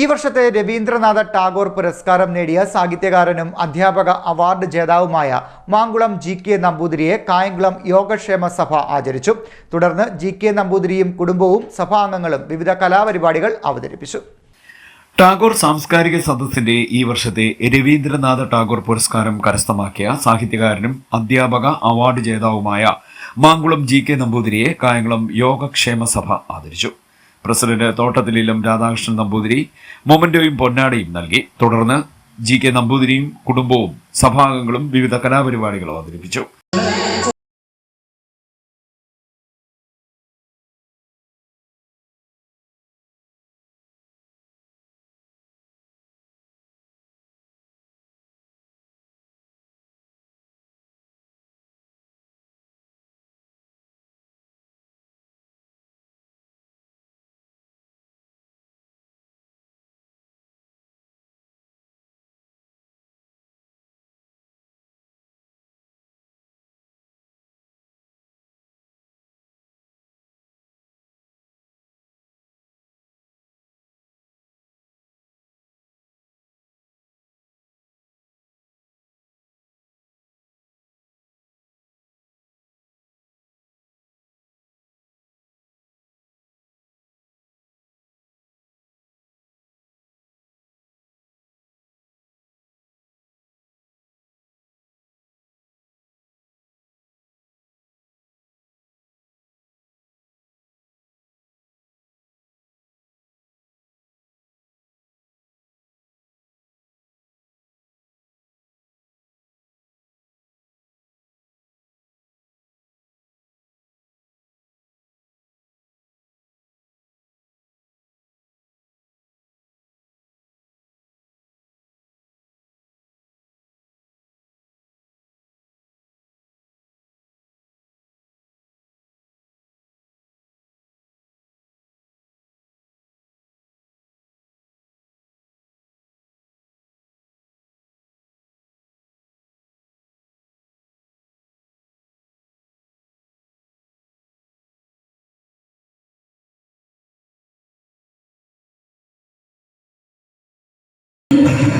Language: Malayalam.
ഈ വർഷത്തെ രവീന്ദ്രനാഥ ടാഗോർ പുരസ്കാരം നേടിയ സാഹിത്യകാരനും അധ്യാപക അവാർഡ് ജേതാവുമായ മാങ്കുളം ജി കെ നമ്പൂതിരിയെ കായംകുളം യോഗക്ഷേമ സഭ ആചരിച്ചു. തുടർന്ന് ജി കെ നമ്പൂതിരിയും കുടുംബവും സഭാംഗങ്ങളും വിവിധ കലാപരിപാടികൾ അവതരിപ്പിച്ചു. ടാഗോർ സാംസ്കാരിക സദസ്സിന്റെ ഈ വർഷത്തെ രവീന്ദ്രനാഥ ടാഗോർ പുരസ്കാരം കരസ്ഥമാക്കിയ സാഹിത്യകാരനും അധ്യാപക അവാർഡ് ജേതാവുമായ മാങ്കുളം ജി കെ നമ്പൂതിരിയെ കായംകുളം യോഗക്ഷേമ സഭ ആദരിച്ചു. പ്രസിഡന്റ് തോട്ടത്തിലും രാധാകൃഷ്ണൻ നമ്പൂതിരി മൊമന്റോയും പൊന്നാടയും നൽകി. തുടർന്ന് ജി കെ നമ്പൂതിരിയും കുടുംബവും സഭാംഗങ്ങളും വിവിധ കലാപരിപാടികൾ അവതരിപ്പിച്ചു. you